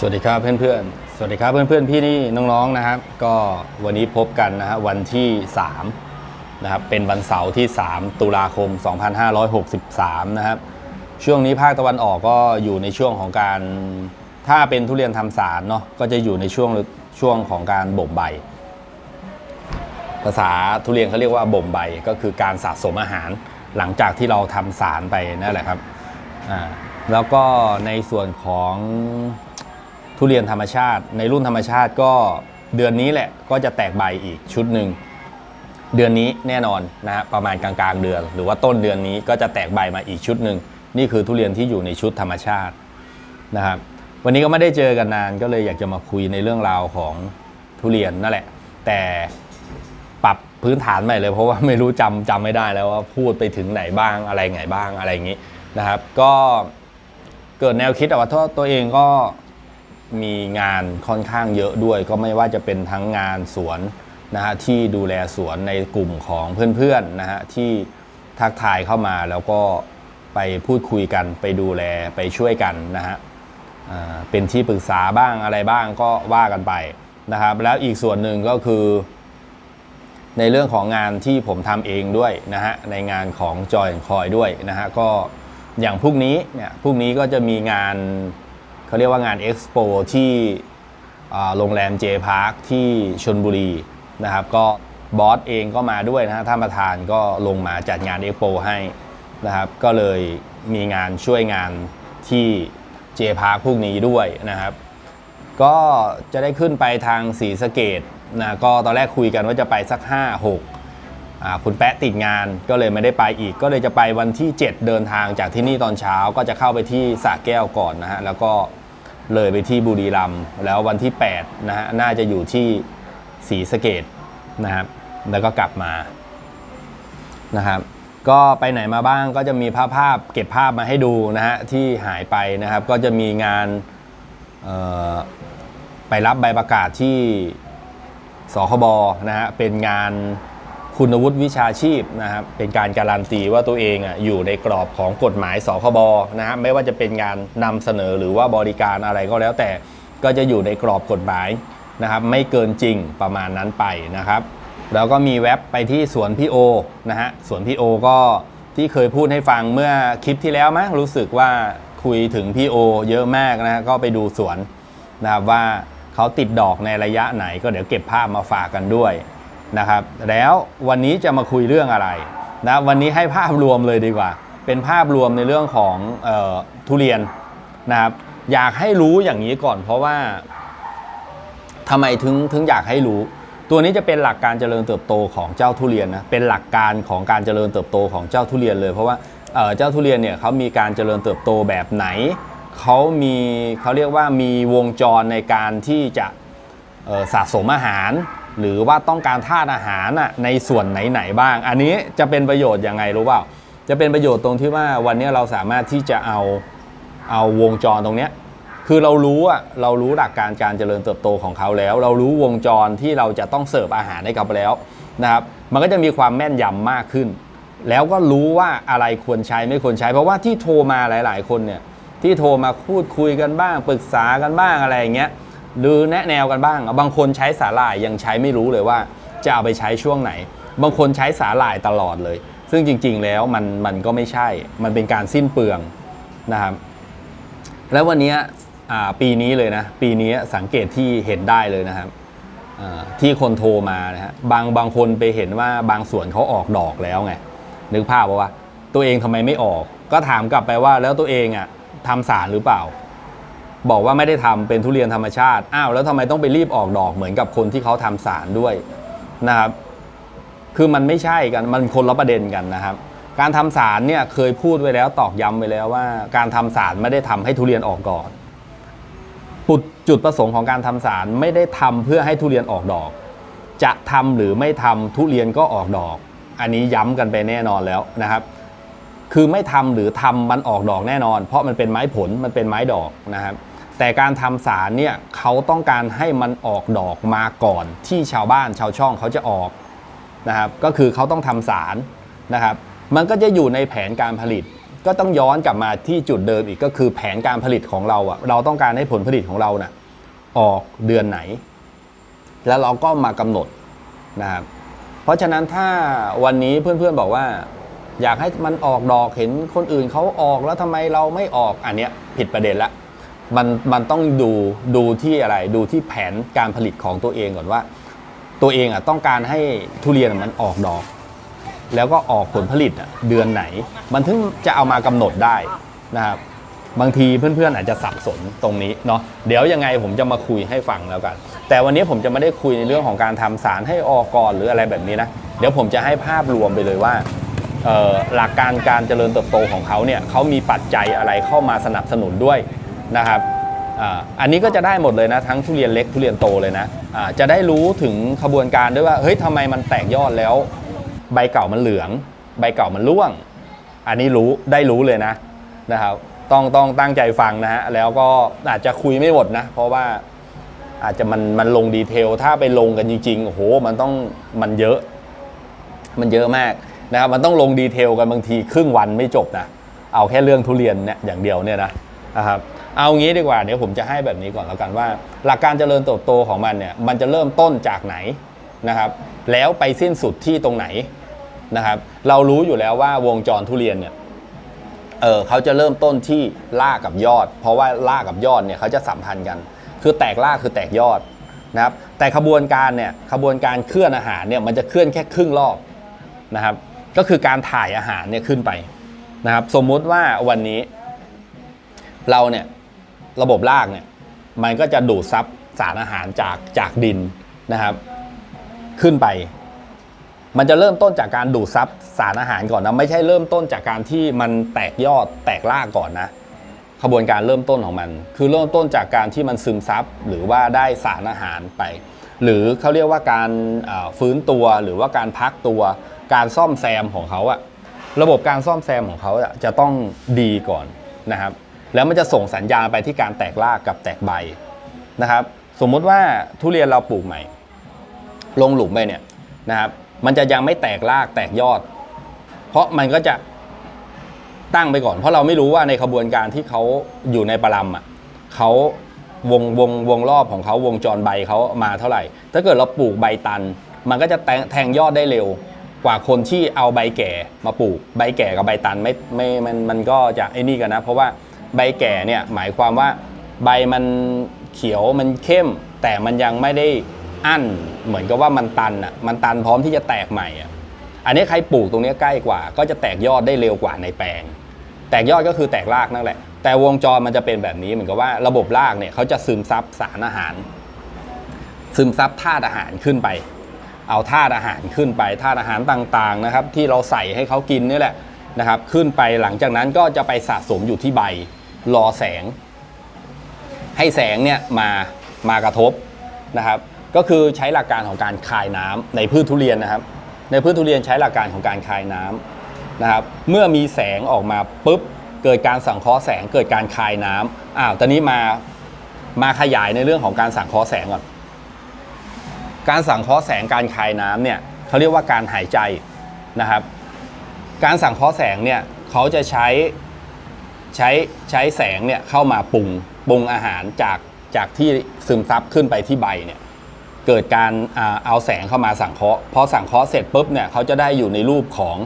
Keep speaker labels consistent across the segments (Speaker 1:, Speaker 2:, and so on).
Speaker 1: สวัสดีครับเพื่อนๆ สวัสดีครับเพื่อนๆ พี่นี่น้องๆนะครับ ก็วันนี้พบกันนะฮะวันที่3นะครับเป็นวันเสาร์ที่ 3 ตุลาคม 2563 นะครับ ช่วงนี้ภาคตะวันออกก็อยู่ในช่วงของการถ้าเป็นทุเรียนทำสารเนาะก็จะอยู่ในช่วงช่วงของการบ่มใบ ภาษาทุเรียนเขาเรียกว่าบ่มใบก็คือการสะสมอาหารหลังจากที่เราทำสารไปนั่นแหละครับอ่าแล้วก็ในส่วนของ ทุเรียนธรรมชาติ ในรุ่นธรรมชาติก็เดือนนี้แหละก็จะแตกใบอีกชุดหนึ่งเดือนนี้แน่นอนนะฮะประมาณกลางๆเดือน หรือว่าต้นเดือนนี้ก็จะแตกใบมาอีกชุดหนึ่งนี่คือทุเรียนที่อยู่ในชุดธรรมชาตินะครับวันนี้ก็ไม่ได้เจอกันนานก็เลยอยากจะมาคุยในเรื่องราวของทุเรียนนั่นแหละ แต่ปรับพื้นฐานใหม่เลย เพราะว่าไม่รู้จำจำไม่ได้แล้วว่าพูดไปถึงไหนบ้างอะไรไงบ้างอะไรอย่างนี้นะครับ ก็เกิดแนวคิดอะว่าตัวเองก็ มีงานค่อนข้างเยอะด้วย ก็ไม่ว่าจะเป็นทั้งงานสวนนะฮะที่ดูแลสวนในกลุ่มของเพื่อนๆนะฮะที่ทักทายเข้ามาแล้วก็ไปพูดคุยกันไปดูแลไปช่วยกันนะฮะเป็นที่ปรึกษาบ้างอะไรบ้างก็ว่ากันไปนะครับ แล้วอีกส่วนหนึ่งก็คือ ในเรื่องของงานที่ผมทำเองด้วยนะฮะในงานของจอยคอยด้วยนะฮะก็อย่างพรุ่งนี้เนี่ยพรุ่งนี้ก็จะมีงาน เขาเรียกว่างานเอ็กซ์โปที่โรงแรมเจพาร์คที่ชนบุรีนะครับ ก็บอสเองก็มาด้วยนะฮะท่านประธานก็ลงมาจัดงานเอ็กซ์โปให้นะครับ ก็เลยมีงานช่วยงานที่เจพาร์คพวกนี้ด้วยนะครับ ก็จะได้ขึ้นไปทางศรีสเกดนะก็ตอนแรกคุยกันว่าจะไปสัก 5 6คุณแปะติดงานก็เลยไม่ได้ไปอีก ก็เลยจะไปวันที่ 7 เดินทางจากที่นี่ตอนเช้าก็จะเข้าไปที่สระแก้วก่อนนะฮะ แล้วก็ เลยไปที่บุรีรัมย์แล้ววันที่8นะฮะน่าจะอยู่ที่ศรีสะเกดนะครับแล้วก็กลับมานะครับก็ไปไหนมาบ้างก็จะมีภาพภาพเก็บภาพมาให้ดูนะฮะที่หายไปนะครับ ก็จะมีงานไปรับใบประกาศที่สคบนะฮะเป็นงาน คุณวุฒิวิชาชีพนะครับเป็นการการันตีว่าตัวเองอะอยู่ในกรอบของกฎหมายสคบนะฮะไม่ว่าจะเป็นงานนำเสนอหรือว่าบริการอะไรก็แล้วแต่ก็จะอยู่ในกรอบกฎหมายนะครับไม่เกินจริงประมาณนั้นไปนะครับแล้วก็มีแว็บไปที่สวนพี่โอนะฮะสวนพี่โอก็ที่เคยพูดให้ฟังเมื่อคลิปที่แล้วมั้งรู้สึกว่าคุยถึงพี่โอเยอะมากนะฮะก็ไปดูสวนนะครับว่าเขาติดดอกในระยะไหนก็เดี๋ยวเก็บภาพมาฝากกันด้วย นะครับ แล้ววันนี้จะมาคุยเรื่องอะไรนะวันนี้ให้ภาพรวมเลยดีกว่า เป็นภาพรวมในเรื่องของออทุเรียนนะครับ อยากให้รู้อย่างนี้ก่อน เพราะว่าทำไมถึงถึงอยากให้รู้ ตัวนี้จะเป็นหลักการเจริญเติบโตของเจ้าทุเรียนนะเป็นหลักการของการเจริญเติบโตของเจ้าทุเรียนเลย เพราะว่าเจ้าทุเรียนเนี่ยเขามีการเจริญเติบโตแบบไหนเขามีเขาเรียกว่ามีวงจรในการที่จะสะสมอาหาร หรือว่าต้องการธาตุอาหารในส่วนไหนๆบ้าง อันนี้จะเป็นประโยชน์ยังไงรู้เปล่า จะเป็นประโยชน์ตรงที่ว่าวันนี้เราสามารถที่จะเอาเอาวงจรตรงนี้คือเรารู้อะเรารู้หลักการการเจริญเติบโตของเขาแล้ว เรารู้วงจรที่เราจะต้องเสิร์ฟอาหารให้กับแล้วนะครับ มันก็จะมีความแม่นยำมากขึ้น แล้วก็รู้ว่าอะไรควรใช้ไม่ควรใช้ เพราะว่าที่โทรมาหลาย ๆ คนเนี่ยที่โทรมาพูดคุยกันบ้างปรึกษากันบ้างอะไรอย่างเงี้ย หรือแนะแนวกันบ้าง บางคนใช้สาหร่ายยังใช้ไม่รู้เลยว่า จะเอาไปใช้ช่วงไหน บางคนใช้สาหร่ายตลอดเลย ซึ่งจริง ๆ แล้วมันมันก็ไม่ใช่ มันเป็นการสิ้นเปลืองนะครับ แล้ววันนี้ปีนี้เลยนะ ปีนี้สังเกตที่เห็นได้เลยนะครับที่คนโทรมานะฮะบางบางคนไปเห็นว่าบางส่วนเขาออกดอกแล้วไงนึกภาพว่าตัวเองทำไมไม่ออก ก็ถามกลับไปว่าแล้วตัวเองอะทำสารหรือเปล่า บอกว่าไม่ได้ทำเป็นทุเรียนธรรมชาติ อ้าวแล้วทำไมต้องไปรีบออกดอกเหมือนกับคนที่เขาทำสารด้วยนะครับ คือมันไม่ใช่กัน มันคนละประเด็นกันนะครับ การทำสารเนี่ยเคยพูดไว้แล้วตอกย้ำไว้แล้วว่า การทำสารไม่ได้ทำให้ทุเรียนออกก่อนปุดจุดประสงค์ของการทำสารไม่ได้ทำเพื่อให้ทุเรียนออกดอก จะทำหรือไม่ทำทุเรียนก็ออกดอก อันนี้ย้ำกันไปแน่นอนแล้วนะครับคือไม่ทำหรือทำมันออกดอกแน่นอน เพราะมันเป็นไม้ผลมันเป็นไม้ดอกนะครับ แต่การทำสารเนี่ยเขาต้องการให้มันออกดอกมาก่อน ที่ชาวบ้านชาวช่องเขาจะออกนะครับก็คือเขาต้องทำสารนะครับ มันก็จะอยู่ในแผนการผลิต ก็ต้องย้อนกลับมาที่จุดเดิมอีกก็คือแผนการผลิตของเราอะเราต้องการให้ผลผลิตของเราน่ะออกเดือนไหน แล้วเราก็มากำหนดนะครับเพราะฉะนั้นถ้าวันนี้เพื่อนๆบอกว่า อยากให้มันออกดอกเห็นคนอื่นเขาออกแล้วทำไมเราไม่ออกอันเนี้ยผิดประเด็นละ มันมันต้องดูดูที่อะไรดูที่แผนการผลิตของตัวเองก่อนว่า ตัวเองอะต้องการให้ทุเรียนมันออกดอก แล้วก็ออกผลผลิตเดือนไหน มันถึงจะเอามากำหนดได้นะครับบางทีเพื่อนๆอาจจะสับสนตรงนี้เนาะเดี๋ยวยังไงผมจะมาคุยให้ฟังแล้วกัน แต่วันนี้ผมจะไม่ได้คุยในเรื่องของการทำสารให้ออกก่อนหรืออะไรแบบนี้นะเดี๋ยวผมจะให้ภาพรวมไปเลยว่าหลักการการเจริญเติบโตของเขาเนี่ยเขามีปัจจัยอะไรเข้ามาสนับสนุนด้วย นะครับอันนี้ก็จะได้หมดเลยนะทั้งทุเรียนเล็กทุเรียนโตเลยนะอ่าจะได้รู้ถึงขบวนการด้วยว่าเฮ้ยทำไมมันแตกยอดแล้ว ใบเก่ามันเหลือง ใบเก่ามันร่วง อันนี้รู้ได้รู้เลยนะนะครับ ต้องต้องตั้งใจฟังนะฮะแล้วก็อาจจะคุยไม่หมดนะ เพราะว่าอาจจะมันมันลงดีเทล ถ้าไปลงกันจริงๆโอ้โหมันต้องมันเยอะ มันเยอะมากนะครับมันต้องลงดีเทลกันบางทีครึ่งวันไม่จบนะเอาแค่เรื่องทุเรียนเนี่ยอย่างเดียวเนี่ยนะนะครับ เอางี้ดีกว่าเดี๋ยวผมจะให้แบบนี้ก่อนแล้วกันว่า หลักการเจริญเติบโตของมันเนี่ยมันจะเริ่มต้นจากไหนนะครับแล้วไปสิ้นสุดที่ตรงไหนนะครับเรารู้อยู่แล้วว่าวงจรทุเรียนเนี่ยเออเขาจะเริ่มต้นที่รากกับยอด เพราะว่ารากกับยอดเนี่ยเขาจะสัมพันธ์กัน คือแตกรากคือแตกยอดนะครับแต่ขบวนการเนี่ยขบวนการเคลื่อนอาหารเนี่ยมันจะเคลื่อนแค่ครึ่งรอบนะครับก็คือการถ่ายอาหารเนี่ยขึ้นไปนะครับสมมุติว่าวันนี้เราเนี่ย ระบบรากเนี่ยมันก็จะดูดซับสารอาหารจากจากดินนะครับ ขึ้นไป มันจะเริ่มต้นจากการดูดซับสารอาหารก่อนนะ ไม่ใช่เริ่มต้นจากการที่มันแตกยอดแตกรากก่อนนะขบวนการเริ่มต้นของมัน คือเริ่มต้นจากการที่มันซึมซับหรือว่าได้สารอาหารไป หรือเขาเรียกว่าการฟื้นตัวหรือว่าการพักตัวการซ่อมแซมของเขาอะระบบการซ่อมแซมของเขาจะต้องดีก่อนนะครับ แล้วมันจะส่งสัญญาณไปที่การแตกรากกับแตกใบนะครับ สมมุติว่าทุเรียนเราปลูกใหม่ ลงหลุมไปเนี่ยนะครับมันจะยังไม่แตกรากแตกยอด เพราะมันก็จะตั้งไปก่อน เพราะเราไม่รู้ว่าในขบวนการที่เขาอยู่ในปรัมอะเขาวงวงวงรอบของเขาวงจรใบเขามาเท่าไหร่ ถ้าเกิดเราปลูกใบตัน มันก็จะแทงยอดได้เร็ว กว่าคนที่เอาใบแก่มาปลูก ใบแก่กับใบตันไม่ไม่มันมันก็จะไอ้นี่กันนะ เพราะว่า ใบแก่เนี่ยหมายความว่าใบมันเขียวมันเข้ม แต่มันยังไม่ได้อั้นเหมือนกับว่ามันตันอะมันตันพร้อมที่จะแตกใหม่อะอันนี้ใครปลูกตรงนี้ใกล้กว่า ก็จะแตกยอดได้เร็วกว่าในแปลง แตกยอดก็คือแตกรากนั่นแหละ แต่วงจรมันจะเป็นแบบนี้เหมือนกับว่าระบบรากเนี่ยเขาจะซึมซับสารอาหาร ซึมซับธาตุอาหารขึ้นไป เอาธาตุอาหารขึ้นไปธาตุอาหารต่างๆนะครับ ที่เราใส่ให้เขากินนี่แหละนะครับ ขึ้นไปหลังจากนั้นก็จะไปสะสมอยู่ที่ใบ รอแสง ให้แสงเนี่ยมามากระทบนะครับ ก็คือใช้หลักการของการคายน้ำในพืชทุเรียนนะครับ ในพืชทุเรียนใช้หลักการของการคายน้ำนะครับ เมื่อมีแสงออกมาปุ๊บเกิดการสังเคราะห์แสงเกิดการคายน้ำอ้าวตอนนี้มามาขยายในเรื่องของการสังเคราะห์แสงก่อนการสังเคราะห์แสงการคายน้ำเนี่ยเขาเรียกว่าการหายใจนะครับ การสังเคราะห์แสงเนี่ยเขาจะใช้ ใช้ใช้แสงเนี่ยเข้ามาปรุงปรุงอาหารจากจากที่ซึมซับขึ้นไปที่ใบเนี่ยเกิดการเอาแสงเข้ามาสังเคราะห์พอสังเคราะห์เสร็จปุ๊บเนี่ยเขาจะได้อยู่ในรูปของ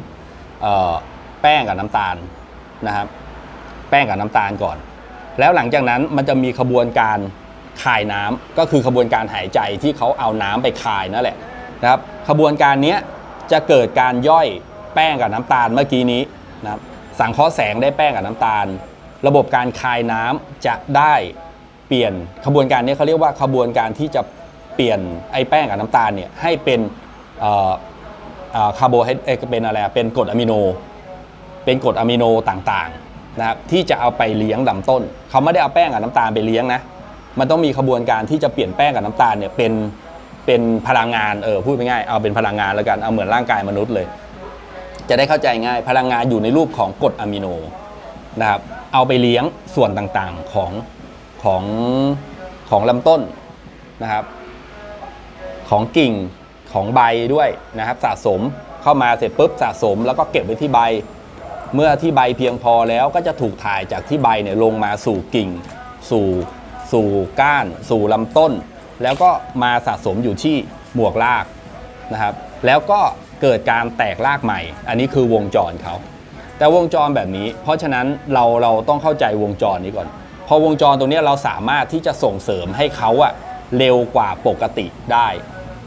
Speaker 1: ออแป้งกับน้ำตาลนะครับ แป้งกับน้ำตาลก่อน แล้วหลังจากนั้นมันจะมีขบวนการคายน้ำก็คือขบวนการหายใจที่เขาเอาน้ำไปคายนั่นแหละนะครับขบวนการนี้จะเกิดการย่อยแป้งกับน้ำตาลเมื่อกี้นี้นะครับ สังเคราะห์แสงได้แป้งกับน้ำตาล ระบบการคายน้ำจะได้เปลี่ยนขบวนการนี้เขาเรียกว่าขบวนการที่จะเปลี่ยนไอ้แป้งกับน้ำตาลเนี่ยให้เป็นคาร์โบไฮเอ้ยเป็นอะไรเป็นกรดอะมิโน เป็นกรดอะมิโนต่างๆนะครับที่จะเอาไปเลี้ยงลำต้น เขาไม่ได้เอาแป้งกับน้ำตาลไปเลี้ยงนะมันต้องมีขบวนการที่จะเปลี่ยนแป้งกับน้ำตาลเนี่ยเป็นเป็นพลังงานเออพูดง่ายๆเอาเป็นพลังงานแล้วกันเอาเหมือนร่างกายมนุษย์เลย จะได้เข้าใจง่าย พลังงานอยู่ในรูปของกรดอะมิโนนะครับ เอาไปเลี้ยงส่วนต่างๆของของของลำต้นนะครับ ของกิ่งของใบด้วยนะครับ สะสมเข้ามาเสร็จปุ๊บสะสม แล้วก็เก็บไว้ที่ใบ เมื่อที่ใบเพียงพอแล้วก็จะถูกถ่ายจากที่ใบเนี่ยลงมาสู่กิ่ง สู่สู่ก้าน สู่ลำต้น แล้วก็มาสะสมอยู่ที่หมวกรากนะครับ แล้วก็ เกิดการแตกรากใหม่ อันนี้คือวงจรเขาแต่วงจรแบบนี้ เพราะฉะนั้นเราเราต้องเข้าใจวงจรนี้ก่อน พอวงจรตรงนี้เราสามารถที่จะส่งเสริมให้เขาอะเร็วกว่าปกติได้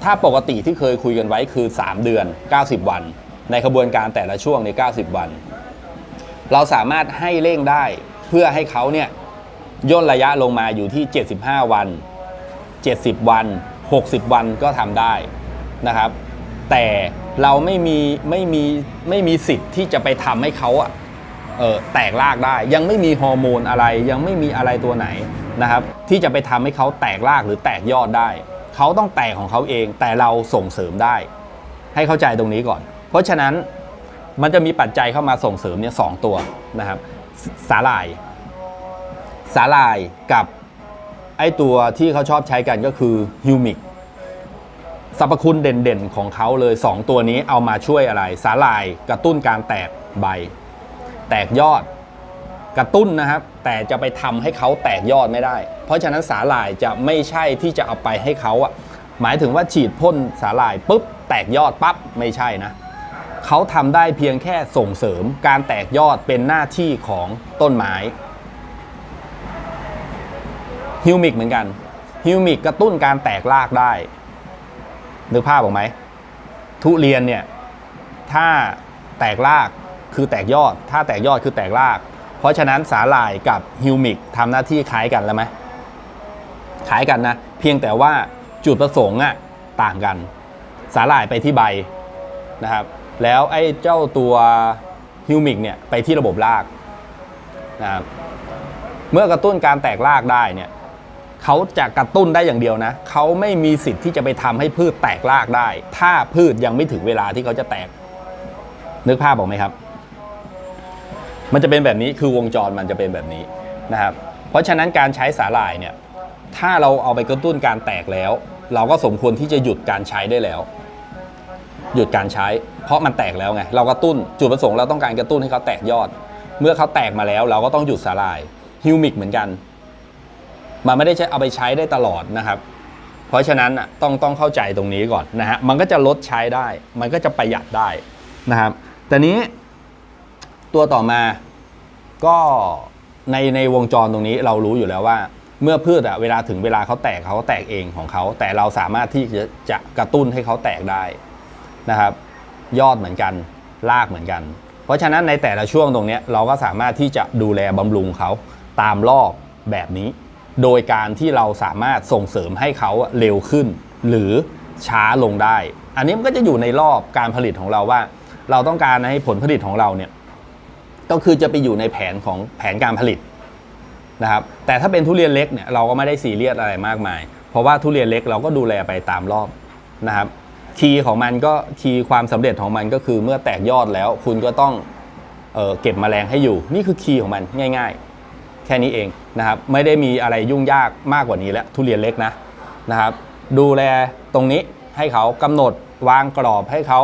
Speaker 1: ถ้าปกติที่เคยคุยกันไว้คือ 3 เดือน 90 วัน ในขบวนการแต่ละช่วงใน 90 วัน เราสามารถให้เร่งได้เพื่อให้เขาเนี่ยย่นระยะลงมาอยู่ที่ 75 วัน 70 วัน 60 วันก็ทำได้นะครับ แต่ เราไม่มีไม่มีไม่มีสิทธิ์ที่จะไปทำให้เขาอะเออแตกรากได้ ยังไม่มีฮอร์โมนอะไร ยังไม่มีอะไรตัวไหนนะครับ ที่จะไปทำให้เขาแตกรากหรือแตกยอดได้ เขาต้องแตกของเขาเอง แต่เราส่งเสริมได้ ให้เข้าใจตรงนี้ก่อน เพราะฉะนั้นมันจะมีปัจจัยเข้ามาส่งเสริมเนี่ยสองตัวนะครับสสาหร่าย สาหร่ายกับไอตัวที่เขาชอบใช้กันก็คือฮิวมิก สรรพคุณเด่นๆของเขาเลย 2 ตัวนี้เอามาช่วยอะไร สาหร่ายกระตุ้นการแตกใบ แตกยอด กระตุ้นนะครับ แต่จะไปทำให้เขาแตกยอดไม่ได้ เพราะฉะนั้นสาหร่ายจะไม่ใช่ที่จะเอาไปให้เขาอะหมายถึงว่าฉีดพ่นสาหร่ายปุ๊บแตกยอดปั๊บไม่ใช่นะเขาทำได้เพียงแค่ส่งเสริมการแตกยอดเป็นหน้าที่ของต้นไม้ฮิวมิกเหมือนกันฮิวมิกกระตุ้นการแตกรากได้ นึกภาพออกไหม ทุเรียนเนี่ย ถ้าแตกรากคือแตกยอด ถ้าแตกยอดคือแตกราก เพราะฉะนั้นสาหร่ายกับฮิวมิกทำหน้าที่คล้ายกันแล้วไหมคล้ายกันนะ เพียงแต่ว่าจุดประสงค์อะต่างกัน สาหร่ายไปที่ใบนะครับ แล้วไอ้เจ้าตัวฮิวมิกเนี่ยไปที่ระบบรากนะครับเมื่อกระตุ้นการแตกรากได้เนี่ย เขาจะกระตุ้นได้อย่างเดียวนะ เขาไม่มีสิทธิ์ที่จะไปทำให้พืชแตกรากได้ ถ้าพืชยังไม่ถึงเวลาที่เขาจะแตก นึกภาพออกไหมครับ มันจะเป็นแบบนี้คือวงจรมันจะเป็นแบบนี้นะครับ เพราะฉะนั้นการใช้สาหร่ายเนี่ย ถ้าเราเอาไปกระตุ้นการแตกแล้ว เราก็สมควรที่จะหยุดการใช้ได้แล้ว หยุดการใช้ เพราะมันแตกแล้วไง เรากระตุ้นจุดประสงค์เราต้องการกระตุ้นให้เขาแตกยอด เมื่อเขาแตกมาแล้ว เราก็ต้องหยุดสาหร่ายฮิวมิกเหมือนกัน มันไม่ได้ใช้เอาไปใช้ได้ตลอดนะครับ เพราะฉะนั้นอะต้องต้องเข้าใจตรงนี้ก่อนนะฮะมันก็จะลดใช้ได้ มันก็จะประหยัดได้นะครับ แต่นี้ตัวต่อมาก็ในในวงจรตรงนี้เรารู้อยู่แล้วว่า เมื่อพืชอะเวลาถึงเวลาเขาแตกเขาก็แตกเองของเขา แต่เราสามารถที่จะจะกระตุ้นให้เขาแตกได้นะครับ ยอดเหมือนกันรากเหมือนกัน เพราะฉะนั้นในแต่ละช่วงตรงนี้เราก็สามารถที่จะดูแลบำรุงเขาตามรอบแบบนี้ โดยการที่เราสามารถส่งเสริมให้เขาเร็วขึ้น หรือช้าลงได้ อันนี้มันก็จะอยู่ในรอบการผลิตของเราว่า เราต้องการให้ผลผลิตของเราเนี่ยก็คือจะไปอยู่ในแผนของแผนการผลิตนะครับ แต่ถ้าเป็นทุเรียนเล็กเนี่ยเราก็ไม่ได้ซีเรียสอะไรมากมาย เพราะว่าทุเรียนเล็กเราก็ดูแลไปตามรอบนะครับ คีย์ของมันก็คีย์ความสำเร็จของมันก็คือเมื่อแตกยอดแล้ว คุณก็ต้องเออเก็บแมลงให้อยู่ นี่คือคีย์ของมันง่าย ๆ แค่นี้เองนะครับไม่ได้มีอะไรยุ่งยากมากกว่านี้แล้วทุเรียนเล็กนะนะครับ ดูแลตรงนี้ให้เขากำหนดวางกรอบให้เขา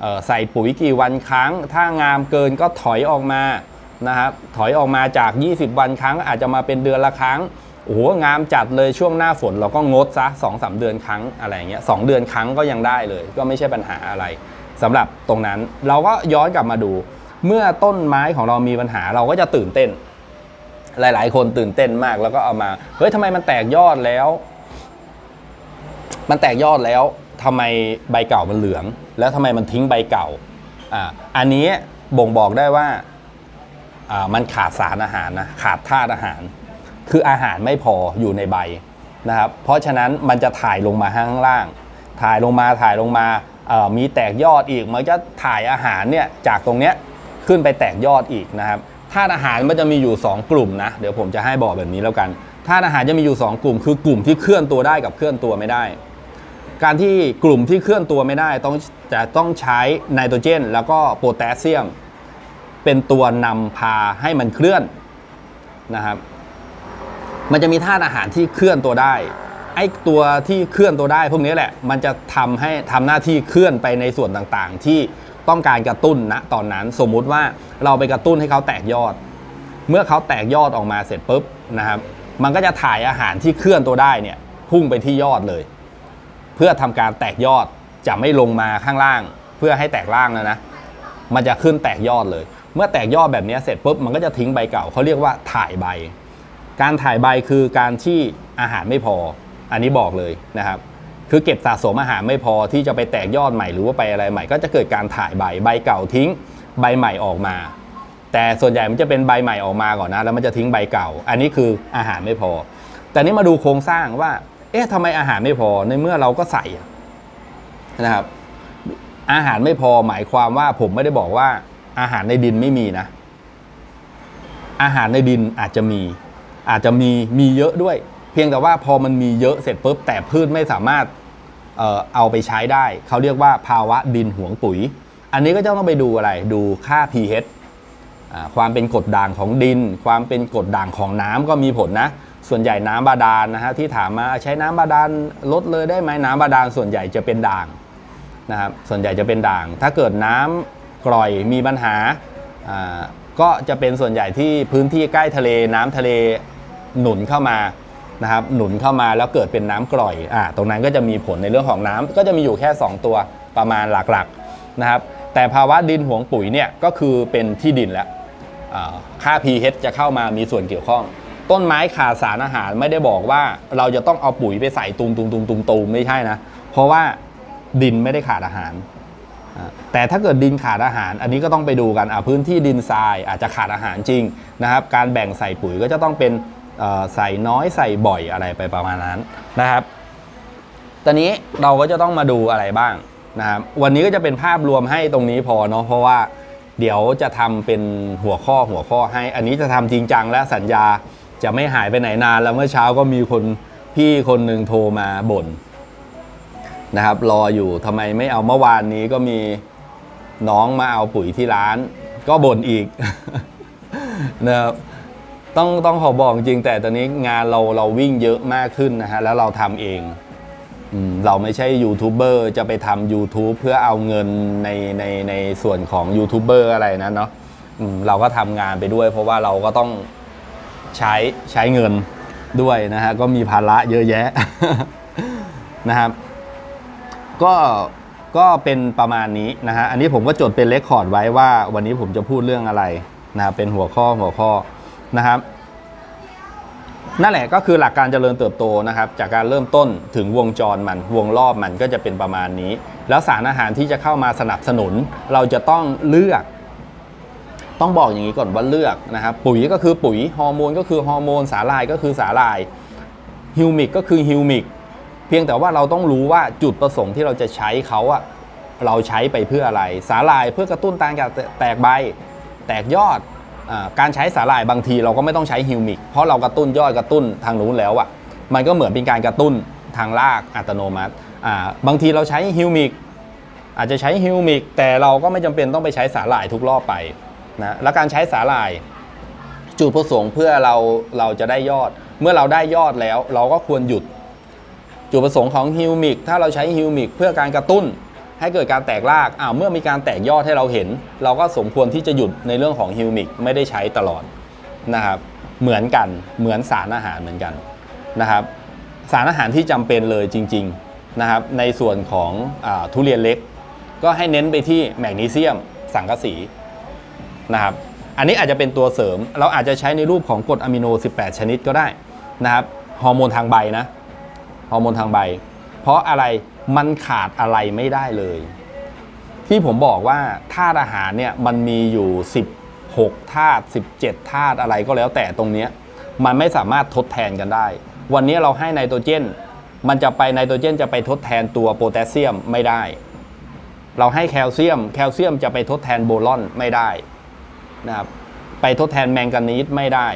Speaker 1: เใส่ปุ๋ยกี่วันครั้ง ถ้างามเกินก็ถอยออกมานะครับถอยออกมาจาก 20 วันครั้ง อาจจะมาเป็นเดือนละครั้งโอ้โหงามจัดเลยช่วงหน้าฝนเราก็งดซะ2อสเดือนครั้งอะไรเงี้ยสเดือนครั้งก็ยังได้เลย ก็ไม่ใช่ปัญหาอะไรสำหรับตรงนั้นเราก็ย้อนกลับมาดู เมื่อต้นไม้ของเรามีปัญหาเราก็จะตื่นเต้น หลาย ๆ คนตื่นเต้นมากแล้วก็เอามา เฮ้ยทำไมมันแตกยอดแล้ว มันแตกยอดแล้วทำไมใบเก่ามันเหลือง แล้วทำไมมันทิ้งใบเก่าอ่าอันนี้บ่งบอกได้ว่าอ่ามันขาดสารอาหารนะขาดธาตุอาหาร คืออาหารไม่พออยู่ในใบนะครับ เพราะฉะนั้นมันจะถ่ายลงมาข้างล่าง ถ่ายลงมาถ่ายลงมาอ่อมีแตกยอดอีก มันจะถ่ายอาหารเนี่ยจากตรงเนี้ยขึ้นไปแตกยอดอีกนะครับ ธาตุอาหารมันจะมีอยู่ 2 กลุ่มนะ เดี๋ยวผมจะให้บอกแบบนี้แล้วกันธาตุอาหารจะมีอยู่ 2 กลุ่ม คือกลุ่มที่เคลื่อนตัวได้กับเคลื่อนตัวไม่ได้ การที่กลุ่มที่เคลื่อนตัวไม่ได้ต้องจะต้องใช้ไนโตรเจน แล้วก็โพแทสเซียม เป็นตัวนำพาให้มันเคลื่อนนะครับ มันจะมีธาตุอาหารที่เคลื่อนตัวได้ไอ้ตัวที่เคลื่อนตัวได้พวกนี้แหละ มันจะทำให้ทำหน้าที่เคลื่อนไปในส่วนต่างๆ ที่ ต้องการกระตุ้นณตอนนั้น สมมุติว่าเราไปกระตุ้นให้เขาแตกยอด เมื่อเขาแตกยอดออกมาเสร็จปุ๊บนะครับ มันก็จะถ่ายอาหารที่เคลื่อนตัวได้เนี่ยพุ่งไปที่ยอดเลย เพื่อทำการแตกยอดจะไม่ลงมาข้างล่าง เพื่อให้แตกล่างนะนะ มันจะขึ้นแตกยอดเลย เมื่อแตกยอดแบบนี้เสร็จปุ๊บมันก็จะทิ้งใบเก่าเขาเรียกว่าถ่ายใบ การถ่ายใบคือการที่อาหารไม่พอ อันนี้บอกเลยนะครับ คือเก็บสะสมอาหารไม่พอที่จะไปแตกยอดใหม่หรือว่าไปอะไรใหม่ ก็จะเกิดการถ่ายใบใบเก่าทิ้งใบใหม่ออกมา แต่ส่วนใหญ่มันจะเป็นใบใหม่ออกมาก่อนนะ แล้วมันจะทิ้งใบเก่า อันนี้คืออาหารไม่พอ แต่นี้มาดูโครงสร้างว่า เอ๊ะทำไมอาหารไม่พอในเมื่อเราก็ใส่นะครับ อาหารไม่พอหมายความว่าผมไม่ได้บอกว่าอาหารในดินไม่มีนะ อาหารในดินอาจจะมี อาจจะมีมีเยอะด้วย เพียงแต่ว่าพอมันมีเยอะเสร็จปุ๊บแต่พืชไม่สามารถ เออเอาไปใช้ได้ เขาเรียกว่าภาวะดินหวงปุ๋ย อันนี้ก็จะต้องไปดูอะไรดูค่า pH ความเป็นกรดด่างของดิน ความเป็นกรดด่างของน้ำก็มีผลนะ ส่วนใหญ่น้ำบาดาลนะฮะที่ถามมาใช้น้ำบาดาลลดเลยได้ไหมน้ำบาดาลส่วนใหญ่จะเป็นด่างนะครับส่วนใหญ่จะเป็นด่าง ถ้าเกิดน้ำกร่อยมีปัญหาก็จะเป็นส่วนใหญ่ที่พื้นที่ใกล้ทะเลน้ำทะเลหนุนเข้ามา นะครับหนุนเข้ามาแล้วเกิดเป็นน้ำกร่อยอ่าตรงนั้นก็จะมีผลในเรื่องของน้ำก็จะมีอยู่แค่ 2 ตัวประมาณหลักๆนะครับ แต่ภาวะดินหวงปุ๋ยเนี่ยก็คือเป็นที่ดินแล้วค่า pH จะเข้ามามีส่วนเกี่ยวข้อง ต้นไม้ขาดสารอาหารไม่ได้บอกว่าเราจะต้องเอาปุ๋ยไปใส่ตุมตุมตุมตุมตุมไม่ใช่นะ เพราะว่าดินไม่ได้ขาดอาหาร แต่ถ้าเกิดดินขาดอาหาร อันนี้ก็ต้องไปดูกันพื้นที่ดินทรายอาจจะขาดอาหารจริงนะครับ การแบ่งใส่ปุ๋ยก็จะต้องเป็น ใส่น้อยใส่บ่อยอะไรไปประมาณนั้นนะครับ ตอนนี้เราก็จะต้องมาดูอะไรบ้างนะครับ วันนี้ก็จะเป็นภาพรวมให้ตรงนี้พอเนาะเพราะว่าเดี๋ยวจะทำเป็นหัวข้อหัวข้อให้ อันนี้จะทำจริงจังและสัญญาจะไม่หายไปไหนนาน แล้วเมื่อเช้าก็มีคนพี่คนหนึ่งโทรมาบ่นนะครับ รออยู่ทำไมไม่เอาเมื่อวานนี้ก็มีน้องมาเอาปุ๋ยที่ร้าน ก็บ่นอีกนะครับ ต้องต้องขอบอกจริงแต่ตอนนี้งานเราเราวิ่งเยอะมากขึ้นนะฮะแล้วเราทำเองอืมเราไม่ใช่ยูทูบเบอร์จะไปทำ YouTube เพื่อเอาเงินในในในส่วนของยูทูบเบอร์อะไรนะเนาะอืมเราก็ทำงานไปด้วย เพราะว่าเราก็ต้องใช้ใช้เงินด้วยนะฮะก็มีภาระเยอะแยะ นะครับ ก็ก็เป็นประมาณนี้นะฮะอันนี้ผมก็จดเป็นเลคคอร์ดไว้ว่าวันนี้ผมจะพูดเรื่องอะไรนะรเป็นหัวข้อหัวข้อ นะครับ นั่นแหละก็คือหลักการเจริญเติบโตนะครับ จากการเริ่มต้นถึงวงจรมันวงรอบมันก็จะเป็นประมาณนี้ แล้วสารอาหารที่จะเข้ามาสนับสนุน เราจะต้องเลือก ต้องบอกอย่างนี้ก่อนว่าเลือกนะครับปุ๋ยก็คือปุ๋ยฮอร์โมนก็คือฮอร์โมนสาลายก็คือสาลายฮิวมิกก็คือฮิวมิกเพียงแต่ว่าเราต้องรู้ว่าจุดประสงค์ที่เราจะใช้เขาอะเราใช้ไปเพื่ออะไร สารายเพื่อกระตุ้นการแตกใบ แตกยอด การใช้สาหร่ายบางทีเราก็ไม่ต้องใช้ฮิวมิก เพราะเรากระตุ้นยอดกระตุ้นทางนู้นแล้วอะมันก็เหมือนเป็นการกระตุ้นทางรากอัตโนมัติบางทีเราใช้ฮิวมิกอาจจะใช้ฮิวมิก แต่เราก็ไม่จำเป็นต้องไปใช้สาหร่ายทุกรอบไปนะแล้วการใช้สาหร่ายจุดประสงค์เพื่อเราเราจะได้ยอด เมื่อเราได้ยอดแล้ว เราก็ควรหยุดจุดประสงค์ของฮิวมิกถ้าเราใช้ฮิวมิกเพื่อการกระตุ้น ให้เกิดการแตกรากอ้าวเมื่อมีการแตกยอดให้เราเห็น เราก็สมควรที่จะหยุดในเรื่องของฮิวมิกไม่ได้ใช้ตลอดนะครับ เหมือนกันเหมือนสารอาหารเหมือนกันนะครับ สารอาหารที่จำเป็นเลยจริง ๆนะครับ ในส่วนของอทุเรียนเล็ก ก็ให้เน้นไปที่แมกนีเซียม สังกะสีนะครับอันนี้อาจจะเป็นตัวเสริม เราอาจจะใช้ในรูปของกรดอะมิโน 18 ชนิดก็ได้นะครับ ฮอร์โมนทางใบนะ ฮอร์โมนทางใบ เพราะอะไรมันขาดอะไรไม่ได้เลย ที่ผมบอกว่าธาตุอาหารเนี่ยมันมีอยู่ 16ธาตุ17ธาตุอะไรก็แล้วแต่ตรงเนี้ยมันไม่สามารถทดแทนกันได้ วันนี้เราให้ไนโตรเจน มันจะไปไนโตรเจนจะไปทดแทนตัวโพแทสเซียมไม่ได้ เราให้แคลเซียม แคลเซียมจะไปทดแทนโบรอนไม่ได้นะครับไปทดแทนแมงกานีสไม่ได้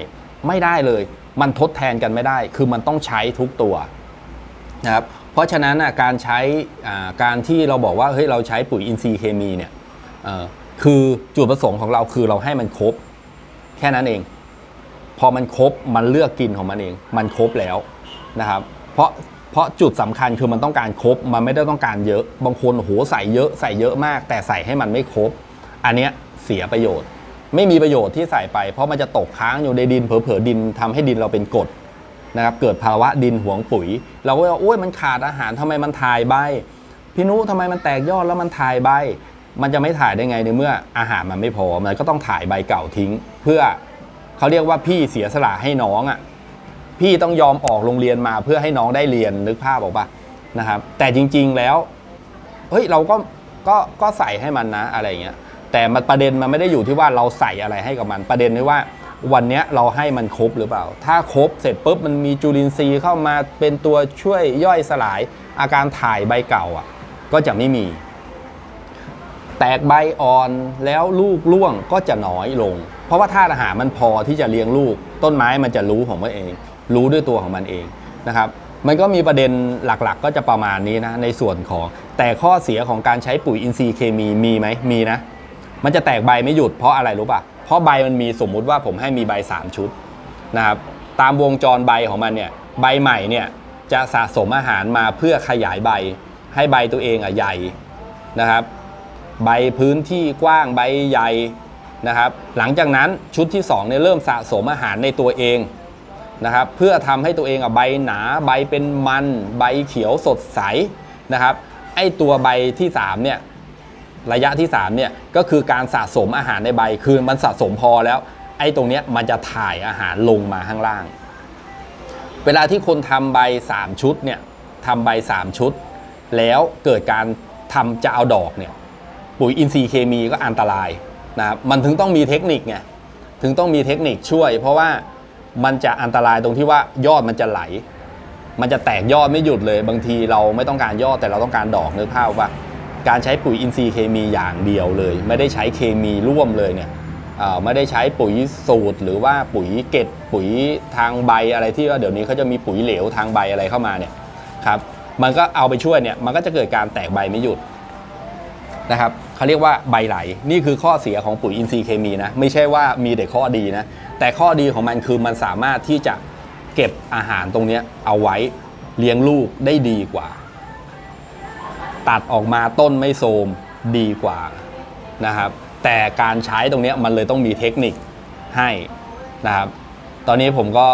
Speaker 1: ไม่ได้เลย มันทดแทนกันไม่ได้ คือมันต้องใช้ทุกตัวนะครับ เพราะฉะนั้นการใช้การที่เราบอกว่าเฮ้ยเราใช้ปุ๋ยอินทรีย์เคมีเนี่ยคือจุดประสงค์ของเราคือเราให้มันครบ แค่นั้นเอง พอมันครบมันเลือกกินของมันเอง มันครบแล้วนะครับ เพราะเพราะจุดสำคัญคือมันต้องการครบมันไม่ได้ต้องการเยอะ บางคนโหใส่เยอะใส่เยอะมาก แต่ใส่ให้มันไม่ครบ อันเนี้ยเสียประโยชน์ ไม่มีประโยชน์ที่ใส่ไป เพราะมันจะตกค้างอยู่ในดินเผลอๆดินทำให้ดินเราเป็นกรด นะครับเกิดภาวะดินหวงปุ๋ย เราก็ว่าโอ้ยมันขาดอาหารทำไมมันถ่ายใบพี่นุทำไมมันแตกยอดแล้วมันถ่ายใบ มันจะไม่ถ่ายได้ไงในเมื่ออาหารมันไม่พอมันก็ต้องถ่ายใบเก่าทิ้ง เพื่อเขาเรียกว่าพี่เสียสละให้น้องอะพี่ต้องยอมออกโรงเรียนมาเพื่อให้น้องได้เรียนนึกภาพออกปะนะครับ แต่จริงๆแล้วเฮ้ยเราก็ก็ก็ใส่ให้มันนะอะไรเงี้ยแต่มันประเด็นมันไม่ได้อยู่ที่ว่าเราใส่อะไรให้กับมันประเด็นที่ว่า วันนี้เราให้มันครบหรือเปล่า ถ้าครบเสร็จปุ๊บมันมีจุลินทรีย์เข้ามาเป็นตัวช่วยย่อยสลาย อาการถ่ายใบเก่าอะ ก็จะไม่มี แตกใบอ่อนแล้วลูกร่วงก็จะน้อยลง เพราะว่าธาตุอาหารมันพอที่จะเลี้ยงลูก ต้นไม้มันจะรู้ของมันเอง รู้ด้วยตัวของมันเองนะครับมันก็มีประเด็นหลักๆ ก็จะประมาณนี้นะในส่วนของแต่ข้อเสียของการใช้ปุ๋ยอินทรีย์เคมีมีไหมมีนะ มันจะแตกใบไม่หยุดเพราะอะไรรู้ป่ะ เพราะใบมันมีสมมุติว่าผมให้มีใบ 3 ชุดนะครับตามวงจรใบของมันเนี่ยใบใหม่เนี่ยจะสะสมอาหารมาเพื่อขยายใบ ให้ใบตัวเองอะใหญ่นะครับ ใบพื้นที่กว้างใบใหญ่นะครับ หลังจากนั้นชุดที่2เนี่ยเริ่มสะสมอาหารในตัวเองนะครับเพื่อทำให้ตัวเองอะใบหนาใบเป็นมัน ใบเขียวสดใสนะครับไอตัวใบที่3เนี่ย ระยะที่3เนี่ยก็คือการสะสมอาหารในใบ คือมันสะสมพอแล้ว ไอ้ตรงเนี้ยมันจะถ่ายอาหารลงมาข้างล่าง เวลาที่คนทำใบ 3 ชุดเนี่ยทำใบ 3 ชุด แล้วเกิดการทำจะเอาดอกเนี่ยปุ๋ยอินทรีย์เคมีก็อันตรายนะครับมันถึงต้องมีเทคนิคไงถึงต้องมีเทคนิคช่วย เพราะว่ามันจะอันตรายตรงที่ว่ายอดมันจะไหล มันจะแตกยอดไม่หยุดเลย บางทีเราไม่ต้องการยอดแต่เราต้องการดอกนึกภาพว่า การใช้ปุ๋ยอินทรีย์เคมีอย่างเดียวเลย ไม่ได้ใช้เคมีร่วมเลยเนี่ยไม่ได้ใช้ปุ๋ยสูตร หรือว่าปุ๋ยเกตปุ๋ยทางใบอะไรที่ว่าเดี๋ยวนี้เขาจะมีปุ๋ยเหลวทางใบอะไรเข้ามาเนี่ยครับมันก็เอาไปช่วยเนี่ยมันก็จะเกิดการแตกใบไม่หยุดนะครับเขาเรียกว่าใบไหล นี่คือข้อเสียของปุ๋ยอินทรีย์เคมีนะไม่ใช่ว่ามีแต่ข้อดีนะแต่ข้อดีของมันคือมันสามารถที่จะเก็บอาหารตรงเนี้ยเอาไว้เลี้ยงลูกได้ดีกว่า ตัดออกมาต้นไม่โทมดีกว่านะครับ แต่การใช้ตรงนี้มันเลยต้องมีเทคนิคให้นะครับ ตอนนี้ผมก็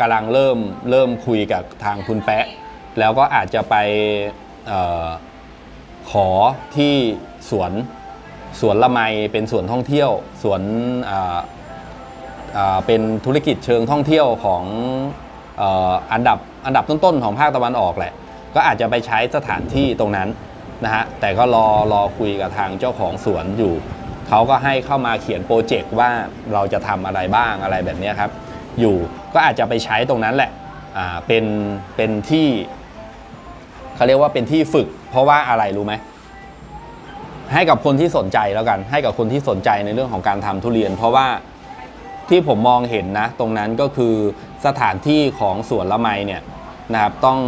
Speaker 1: กำลังเริ่มเริ่มคุยกับทางคุณแปะ แล้วก็อาจจะไปออขอที่สวนสวนละไมเป็นสวนท่องเที่ยวสวนเป็นธุรกิจเชิงท่องเที่ยวของอออันดับอันดับต้นๆของภาคตะวันออกแหละ ก็อาจจะไปใช้สถานที่ตรงนั้นนะฮะแต่ก็รอรอคุยกับทางเจ้าของสวนอยู่เขาก็ให้เข้ามาเขียนโปรเจกต์ว่าเราจะทำอะไรบ้างอะไรแบบนี้ครับ อยู่ก็อาจจะไปใช้ตรงนั้นแหละอ่าเป็นเป็นที่เขาเรียกว่าเป็นที่ฝึก เพราะว่าอะไรรู้ไหมให้กับคนที่สนใจแล้วกัน ให้กับคนที่สนใจในเรื่องของการทำทุเรียน เพราะว่าที่ผมมองเห็นนะ ตรงนั้นก็คือสถานที่ของสวนละไมเนี่ยนะครับต้อง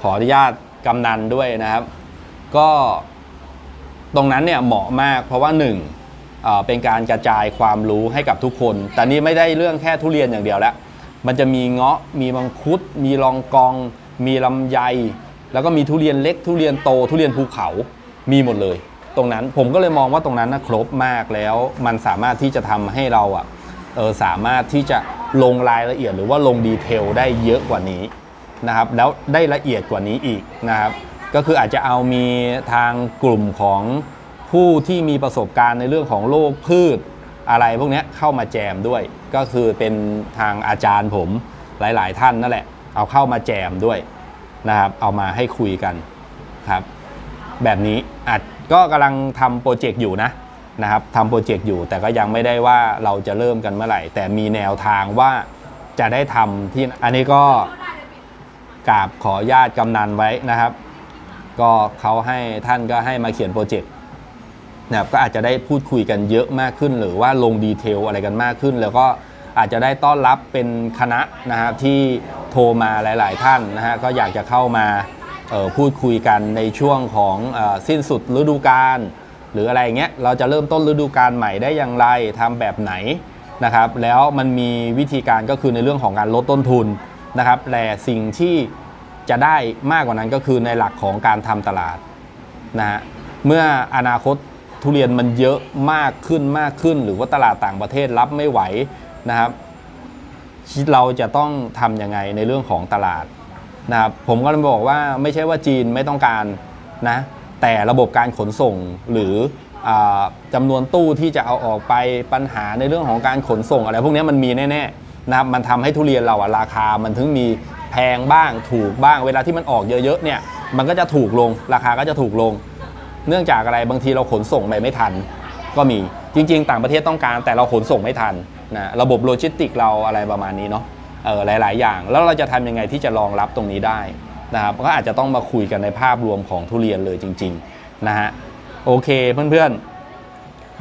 Speaker 1: ขออนุญาตกำนันด้วยนะครับ ก็ตรงนั้นเนี่ยเหมาะมากเพราะว่าหนึ่งเเป็นการกระจายความรู้ให้กับทุกคน แต่นี่ไม่ได้เรื่องแค่ทุเรียนอย่างเดียวแล้ว มันจะมีเงาะ มีมังคุด มีลองกอง มีลำไย แล้วก็มีทุเรียนเล็ก ทุเรียนโต ทุเรียนภูเขา มีหมดเลย ตรงนั้นผมก็เลยมองว่าตรงนั้นนะครบมากแล้ว มันสามารถที่จะทำให้เราอะสามารถที่จะลงรายละเอียดหรือว่าลงดีเทลได้เยอะกว่านี้ นะครับแล้วได้ละเอียดกว่านี้อีกนะครับก็คืออาจจะเอามีทางกลุ่มของผู้ที่มีประสบการณ์ในเรื่องของโรคพืชอะไรพวกนี้เข้ามาแจมด้วย ก็คือเป็นทางอาจารย์ผมหลาย ๆ ท่านนั่นแหละ เอาเข้ามาแจมด้วยนะครับเอามาให้คุยกันครับแบบนี้อาจก็กำลังทำโปรเจกต์อยู่นะนะครับทำโปรเจกต์อยู่แต่ก็ยังไม่ได้ว่าเราจะเริ่มกันเมื่อไหร่ แต่มีแนวทางว่าจะได้ทำที่อันนี้ก็ กราบขอญาตกำนันไว้นะครับ ก็เขาให้ท่านก็ให้มาเขียนโปรเจกต์นะครับก็อาจจะได้พูดคุยกันเยอะมากขึ้น หรือว่าลงดีเทลอะไรกันมากขึ้น แล้วก็อาจจะได้ต้อนรับเป็นคณะนะครับที่โทรมาหลาย ๆ ท่านนะฮะก็อยากจะเข้ามาออพูดคุยกันในช่วงของออสิ้นสุดฤดูกาลหรืออะไรเงี้ยเราจะเริ่มต้นฤดูกาลใหม่ได้อย่างไรทำแบบไหนนะครับ แล้วมันมีวิธีการก็คือในเรื่องของการลดต้นทุน นะครับแต่สิ่งที่จะได้มากกว่านั้นก็คือในหลักของการทำตลาดนะฮะเมื่ออนาคตทุเรียนมันเยอะมากขึ้นมากขึ้น หรือว่าตลาดต่างประเทศรับไม่ไหวนะครับเราจะต้องทำยังไงในเรื่องของตลาดนะครับผมก็เลยบอกว่าไม่ใช่ว่าจีนไม่ต้องการนะแต่ระบบการขนส่งหรืออจำนวนตู้ที่จะเอาออกไปปัญหาในเรื่องของการขนส่งอะไรพวกนี้มันมีแน่ๆ นะครับมันทำให้ทุเรียนเราอะราคามันถึงมีแพงบ้างถูกบ้าง เวลาที่มันออกเยอะๆเนี่ยมันก็จะถูกลงราคาก็จะถูกลง เนื่องจากอะไรบางทีเราขนส่งไปไม่ทัน ก็มีจริง ๆ ต่างประเทศต้องการแต่เราขนส่งไม่ทันนะระบบโลจิสติกเราอะไรประมาณนี้เนาะเออหลาย ๆ อย่าง แล้วเราจะทำยังไงที่จะรองรับตรงนี้ได้นะครับก็อาจจะต้องมาคุยกันในภาพรวมของทุเรียนเลยจริง ๆ นะฮะโอเคเพื่อน ๆ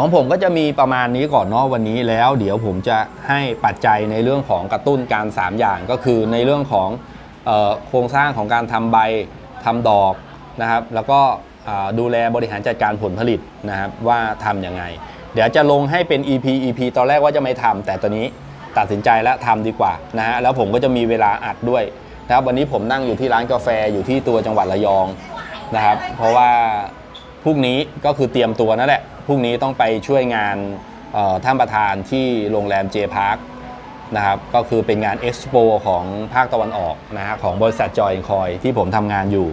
Speaker 1: ของผมก็จะมีประมาณนี้ก่อนเนาะวันนี้แล้ว เดี๋ยวผมจะให้ปัจจัยในเรื่องของกระตุ้นการ 3 อย่างก็คือในเรื่องของออโครงสร้างของการทำใบทำดอกนะครับ แล้วก็ดูแลบริหารจัดการผลผลิตนะครับว่าทำยังไง เดี๋ยวจะลงให้เป็น EP EP ตอนแรกว่าจะไม่ทำแต่ตอนนี้ตัดสินใจแล้วทำดีกว่านะฮะแล้วผมก็จะมีเวลาอัดด้วยนะครับวันนี้ผมนั่งอยู่ที่ร้านกาแฟอยู่ที่ตัวจังหวัดระยองนะครับ เพราะว่าพรุ่งนี้ก็คือเตรียมตัวนั่นแหละ พรุ่งนี้ต้องไปช่วยงานท่านประธานที่โรงแรมเจพาร์คนะครับก็คือเป็นงานเอ็กซ์โปของภาคตะวันออกนะฮะของบริษัทจอยคอยที่ผมทำงานอยู่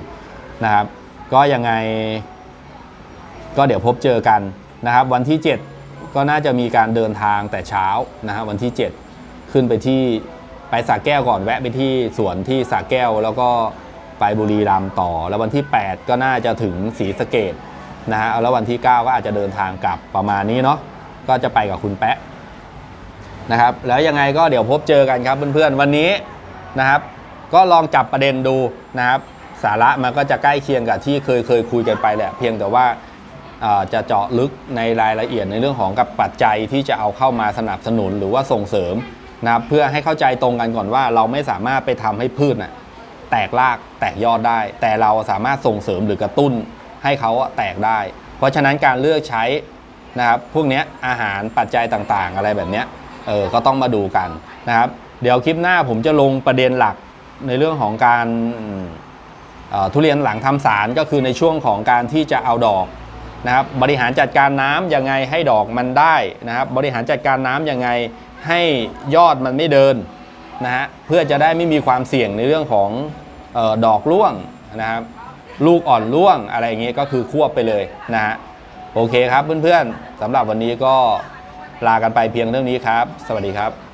Speaker 1: นะครับก็ยังไง ก็เดี๋ยวพบเจอกันนะครับ วันที่ 7 ก็น่าจะมีการเดินทางแต่เช้านะฮะวันที่ 7 ขึ้นไปที่ไปสระแก้วก่อนแวะไปที่สวนที่สระแก้วแล้วก็ไปบุรีรัมย์ต่อ แล้ววันที่ 8 ก็น่าจะถึงศรีสะเกด นะฮะแล้ววันที่ 9 ก็อาจจะเดินทางกลับประมาณนี้เนาะก็จะไปกับคุณแปะนะครับแล้วยังไงก็เดี๋ยวพบเจอกันครับเพื่อนๆวันนี้นะครับ ก็ลองจับประเด็นดูนะครับ สาระมันก็จะใกล้เคียงกับที่เคยเคยคุยกันไปแหละเพียงแต่ว่าจะเจาะลึกในรายละเอียดในเรื่องของกับปัจจัยที่จะเอาเข้ามาสนับสนุนหรือว่าส่งเสริมนะครับเพื่อให้เข้าใจตรงกันก่อนว่า เราไม่สามารถไปทำให้พืชน่ะแตกรากแตกยอดได้ แต่เราสามารถส่งเสริมหรือกระตุ้น ให้เขาแตกได้ เพราะฉะนั้นการเลือกใช้นะครับพวกนี้อาหารปัจจัยต่างๆ อะไรแบบนี้เออก็ต้องมาดูกันนะครับ เดี๋ยวคลิปหน้าผมจะลงประเด็นหลักในเรื่องของการออทุเรียนหลังทำสารก็คือในช่วงของการที่จะเอาดอกนะครับบริหารจัดการน้ำยังไงให้ดอกมันได้นะครับบริหารจัดการน้ำยังไงให้ยอดมันไม่เดินนะฮะเพื่อจะได้ไม่มีความเสี่ยงในเรื่องของออดอกร่วงนะครับ ลูกอ่อนร่วงอะไรอย่างเงี้ยก็คือควบไปเลยนะฮะโอเคครับเพื่อนๆสำหรับวันนี้ก็ลากันไปเพียงเท่านี้ครับ สวัสดีครับ